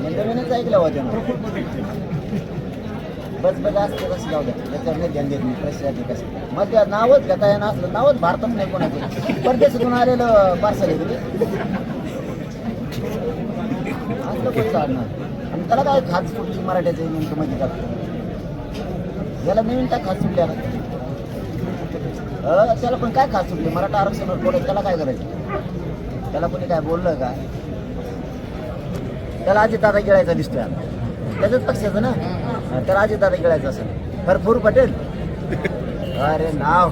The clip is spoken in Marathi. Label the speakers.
Speaker 1: नवीनच ऐकलं होतं बस बस असतं कसं जाऊ द्या त्याच्यावर नाही ध्यान देत मी प्रश्नासाठी कसं मग त्या नावच घेता येणं असलं नावच भारतात नाही कोणाचं परदेशातून आलेलं पार्सल आहे असलं कोण चालणार आणि त्याला काय खास सुटली मराठ्याचं नेमकं माहिती का? याला नवीन काय खास सुटल्या त्याला पण काय खात सुटली? मराठा आरक्षणावर बोलत त्याला काय करायचं? त्याला कोणी काय बोललं का? त्याला अजितदादा गिळायचा दिसतोय त्याच्याच पक्षाचं ना? त्याला अजितदादा गिळायचं असेल. भरपूर पटेल. अरे नाव.